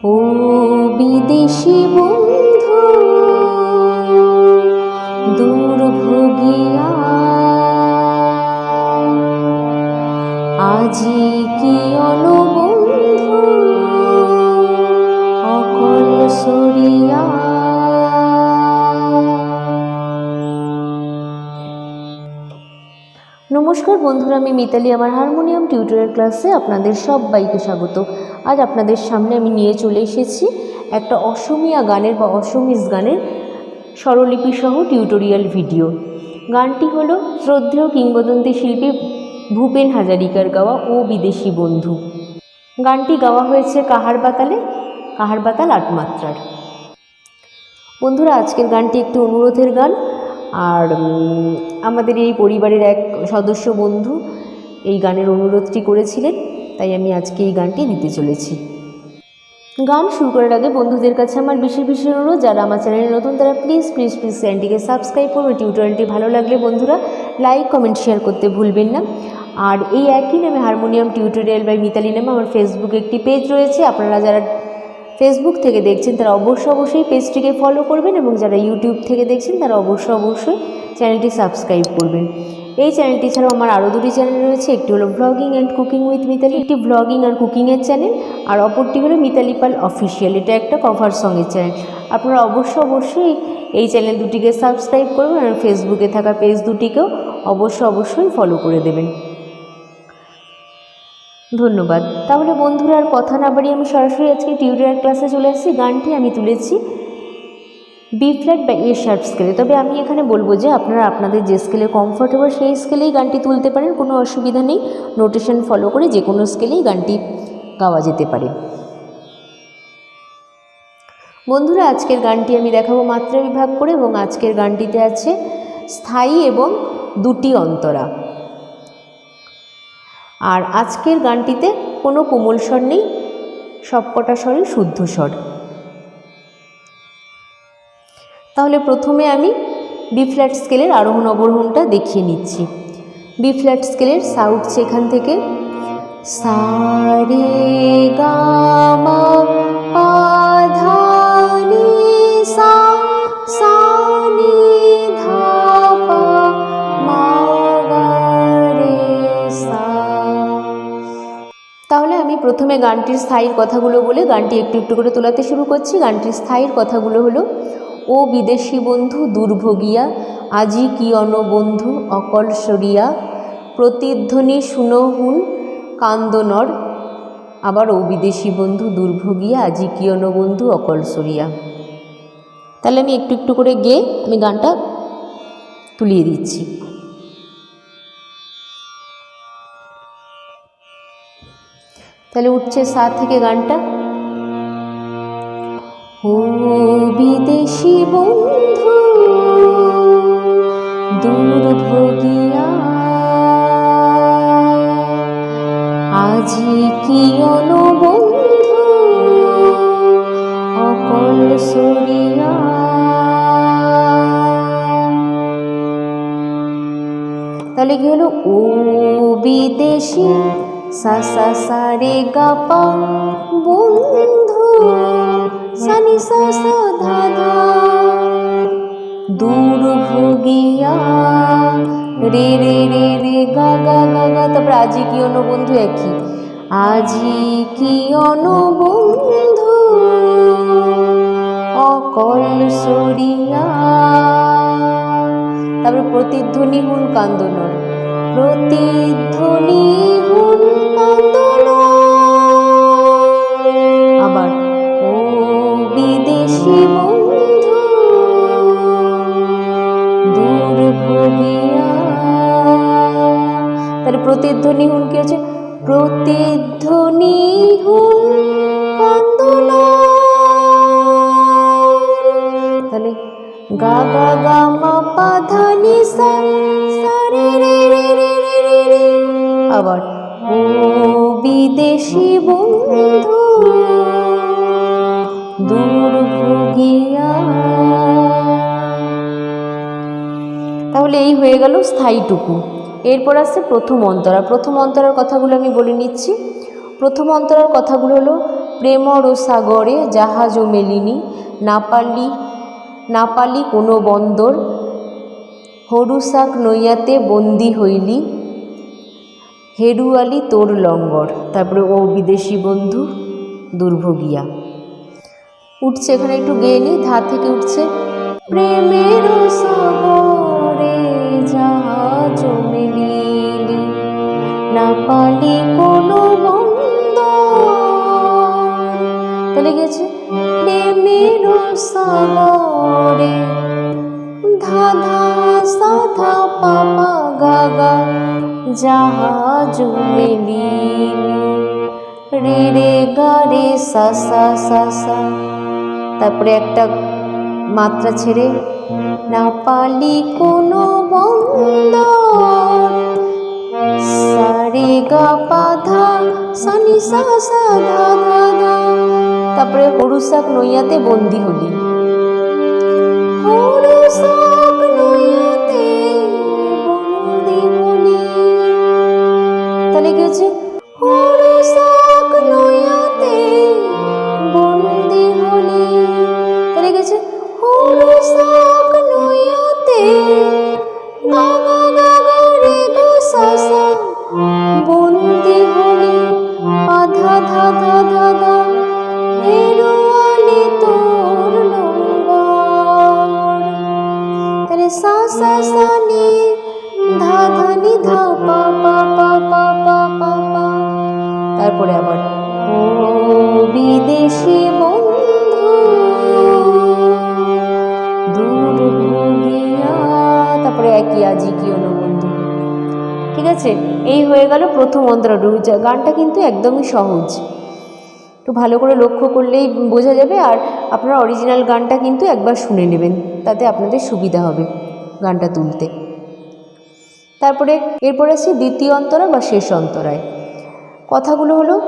ও বিদেশি বন্ধু দুর্ভোগিয়া আজি কি অনুবন্ধু? অকল সরিয়া নমস্কার বন্ধুরা, আমি মিতালি, আমার হারমোনিয়াম টিউটোরিয়াল ক্লাসে আপনাদের সবাইকে স্বাগত। আজ আপনাদের সামনে আমি নিয়ে চলে এসেছি একটা অসমিয়া গানের বা অসমিস গানের স্বরলিপিসহ টিউটোরিয়াল ভিডিও। গানটি হলো শ্রদ্ধেয় কিংবদন্তি শিল্পী ভূপেন হাজারিকার গাওয়া ও বিদেশি বন্ধু। গানটি গাওয়া হয়েছে কাহার বাতালে, কাহার বাতাল আট মাত্রার বন্ধুরা, আজকের গানটি একটি অনুরোধের গান। আর আমাদের এই পরিবারের এক সদস্য বন্ধু এই গানের অনুরোধটি করেছিলেন, তাই আমি আজকে এই গানটি দিতে চলেছি। গান শুরু করার আগে বন্ধুদের কাছে আমার বিশেষ বিশেষ অনুরোধ, যারা আমার চ্যানেলে নতুন তারা প্লিজ প্লিজ প্লিজ চ্যানেলটিকে সাবস্ক্রাইব করবেন টিউটোরিয়ালটি ভালো লাগলে বন্ধুরা লাইক কমেন্ট শেয়ার করতে ভুলবেন না। আর এই একই নামে হারমোনিয়াম টিউটোরিয়াল বাই মিতালি নামে আমার ফেসবুকে একটি পেজ রয়েছে। আপনারা যারা ফেসবুক থেকে দেখছেন তারা অবশ্যই অবশ্যই পেজটিকে ফলো করবেন এবং যারা ইউটিউব থেকে দেখছেন তারা অবশ্যই অবশ্যই চ্যানেলটি সাবস্ক্রাইব করবেন। এই চ্যানেলটি ছাড়াও আমার আরও দুটি চ্যানেল রয়েছে, একটি হলো blogging and cooking with Mitali একটি ব্লগিং আর কুকিংয়ের চ্যানেল আর অপরটি হলো মিতালি পাল অফিসিয়াল এটা একটা কভার সঙ্গের চ্যানেল আপনারা অবশ্য অবশ্যই এই চ্যানেল দুটিকে সাবস্ক্রাইব করবেন আর ফেসবুকে থাকা পেজ দুটিকেও অবশ্য অবশ্যই ফলো করে দেবেন। ধন্যবাদ। তাহলে বন্ধুরা, আর কথা না বাড়িয়ে আমি সরাসরি আজকে টিউটোরিয়াল ক্লাসে চলে আসছি। গানটি আমি তুলেছি বি ফ্ল্যাট বা এ শার্প স্কেলে তবে আমি এখানে বলব যে আপনারা আপনাদের যে স্কেলে কমফোর্টেবল সেই স্কেলেই গানটি তুলতে পারেন। কোনো অসুবিধা নেই। নোটেশন ফলো করে যে কোনো স্কেলেই গানটি গাওয়া যেতে পারে। বন্ধুরা, আজকের গানটি আমি দেখাবো মাত্রা বিভাগ করে এবং আজকের গানটিতে আছে স্থায়ী এবং দুটি অন্তরা। আর আজকের গানটিতে কোনো কোমল স্বর নেই, সবকটা স্বরই শুদ্ধ স্বর। তাহলে প্রথমে আমি বি ফ্ল্যাট স্কেলের আরোহণ অবরোহণটা দেখিয়ে নিচ্ছি। বি ফ্ল্যাট স্কেলের সাউথ সেখান থেকে, সারে গামা পাধানি প্রথমে গানটির স্থায়ীর কথাগুলো বলে গানটি একটু একটু করে তোলাতে শুরু করছি। গানটির স্থায়ীর কথাগুলো হলো, ও বিদেশি বন্ধু, দুর্ভোগিয়া, আজি কি অন বন্ধু অকল সরিয়া, প্রতিধ্বনি শুনহুন কান্দনর আবার ও বিদেশি বন্ধু, দুর্ভোগিয়া, আজি কি অন বন্ধু অকল সরিয়া। তাহলে আমি একটু একটু করে গেয়ে আমি গানটা তুলিয়ে দিচ্ছি। তাহলে উঠছে সা থেকে গানটা। ও বিদেশি বন্ধু দুর্ভোগিয়া আজি কি বন্ধু অকল সরিয়া তাহলে কি হলো? ও বিদেশি সা সা সা রে গা পা বন্ধু, সানি সা সা ধা ধা দূর ভোগিয়া রে রে রে রে গা গা গা গা, তারপর আজি কি অন্য বন্ধু একই? আজি কি অন বন্ধু অকল সরিয়া। তারপরে প্রতিধ্বনি হুন কান্দনর প্রতিধ্বনি প্রতিধ্বনি হুন কি আছে প্রতিধ্বনি হুন তাহলে গা গা গা, মা, পা, ধা, নি, সা রে রে রে রে রে। আবার ও বিদেশি বন্ধু তাহলে এই হয়ে গেল স্থায়ীটুকু। এরপর আসছে প্রথম অন্তরা। প্রথম অন্তরার কথাগুলো আমি বলে নিচ্ছি। প্রথম অন্তরার কথাগুলো হলো প্রেমর ও সাগরে জাহাজ ও মেলিনি, না পারলি না পালি কোনো বন্দর হরুসাক নইয়াতে বন্দি হইলি, হেরুয়ালি তোর লঙ্গর। তারপরে, ও বিদেশি বন্ধু, দুর্ভোগিয়া। উঠছে এখানে একটু গেয়ে নিই ধার থেকে উঠছে, প্রেমের সাগরে মেলিলি না পালি কোনো বন্দর তাহলে গেছে প্রেমের সাগরে ধা ধা সা ধা পা পা গা গা জাহাজ মেলিলি রে রে গা রে সা সা সা সা। তারপরে একটা মাত্রা ছেড়ে, না পালি কোনো বন্দর ধা তারপরে হরুসাক নইয়াতে বন্দি হলি। হরুসাক নইয়াতে বন্দি হলি। তাহলে কি হচ্ছে? তারপরে আবার ও বিদেশি বন্ধু দূর ভুগিয়া তারপরে একই আজি কি ঠিক আছে? এই হয়ে গেল প্রথম অন্তরাটু গানটা কিন্তু একদমই সহজ। একটু ভালো করে লক্ষ্য করলেই বোঝা যাবে। আর আপনারা অরিজিনাল গানটা কিন্তু একবার শুনে নেবেন। তাতে আপনাদের সুবিধা হবে। গানটা তুলতে। তারপরে, এরপরে আসছি দ্বিতীয় অন্তরা বা শেষ অন্তরায়। কথাগুলো হলো,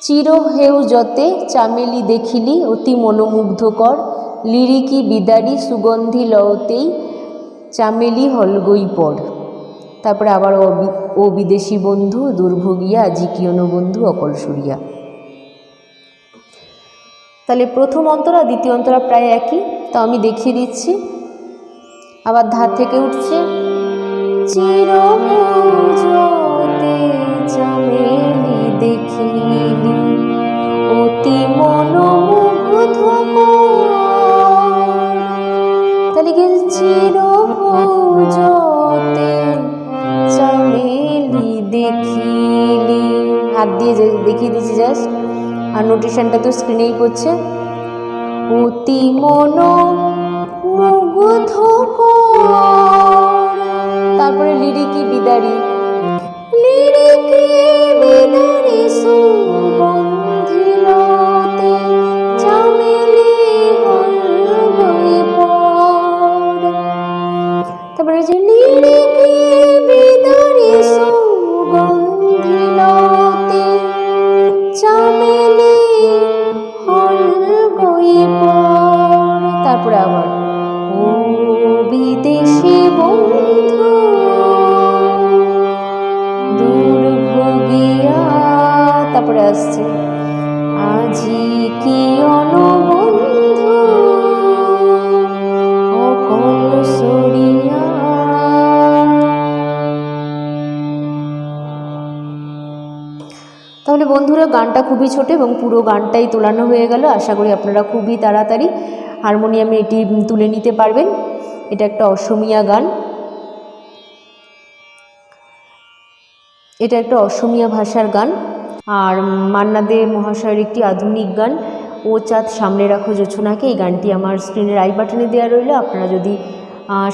চির হেউ যতে চামেলি দেখিলি, অতি মনোমুগ্ধকর, লিরিকি বিদারি সুগন্ধি লওতেই চামেলি হলগই পড় তারপরে আবার ও বিদেশি বন্ধু, দুর্ভোগিয়া, আজি কিয়নো বন্ধু অকলসুরিয়া তাহলে প্রথম অন্তরা, দ্বিতীয় অন্তরা প্রায় একই। তো আমি দেখিয়ে দিচ্ছি আবার ধার থেকে উঠছে। তাহলে হাত দিয়ে দেখিয়ে দিচ্ছি জাস্ট। আর নোটিশনটা তো স্ক্রিনেই করছে। অতি মন তারপরে লিরিকি বিদারি। লিরিকি আজি কি অনবন্ধু? অকল তাহলে বন্ধুরা, গানটা খুবই ছোট এবং পুরো গানটাই তোলানো হয়ে গেল। আশা করি আপনারা খুবই তাড়াতাড়ি হারমোনিয়ামে এটি তুলে নিতে পারবেন। এটা একটা অসমিয়া গান। এটা একটা অসমিয়া ভাষার গান। আর মান্না দে মহাশয়ের একটি আধুনিক গান, ও চাঁদ সামনে রাখো জোছনাকে এই গানটি আমার স্ক্রিনের আই বাটনে দেওয়া রইল। আপনারা যদি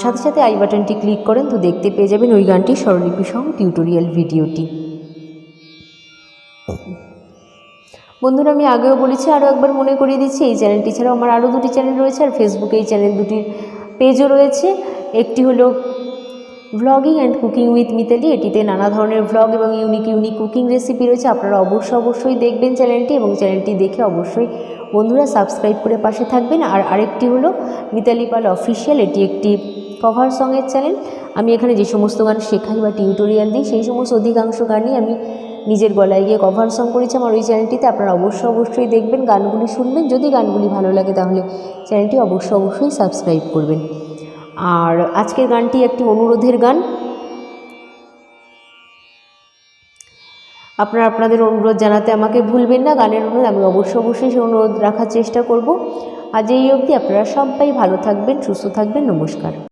সাথে সাথে আই বাটনটি ক্লিক করেন, তো দেখতে পেয়ে যাবেন ওই গানটি স্বরলিপি সহ টিউটোরিয়াল ভিডিওটি। বন্ধুরা, আমি আগেও বলেছি, আরও একবার মনে করিয়ে দিচ্ছি, এই চ্যানেলটি ছাড়াও আমার আরও দুটি চ্যানেল রয়েছে, আর ফেসবুকে এই চ্যানেল দুটির পেজও রয়েছে। একটি হলো vlogging and cooking with Mitali এটিতে নানা ধরনের ভ্লগ এবং ইউনিক ইউনিক কুকিং রেসিপি রয়েছে। আপনারা অবশ্যই অবশ্যই দেখবেন চ্যানেলটি এবং চ্যানেলটি দেখে অবশ্যই বন্ধুরা সাবস্ক্রাইব করে পাশে থাকবেন। আর আরেকটি হলো মিতালি পাল অফিসিয়াল এটি একটি কভার সঙের চ্যানেল আমি এখানে যে সমস্ত গান শেখাই বা টিউটোরিয়াল দিই, সেই সমস্ত অধিকাংশ গানই আমি নিজের গলায় গিয়ে কভার সং করেছি আমার ওই চ্যানেলটিতে আপনারা অবশ্যই অবশ্যই দেখবেন, গানগুলি শুনবেন। যদি গানগুলি ভালো লাগে তাহলে চ্যানেলটি অবশ্যই অবশ্যই সাবস্ক্রাইব করবেন। আর আজকের গানটি একটি অনুরোধের গান। আপনারা আপনাদের অনুরোধ জানাতে আমাকে ভুলবেন না, গানের অনুরোধ আমি অবশ্যই অবশ্যই সেই অনুরোধ রাখার চেষ্টা করব। আজ এই অবধি আপনারা সবাই ভালো থাকবেন, সুস্থ থাকবেন, নমস্কার।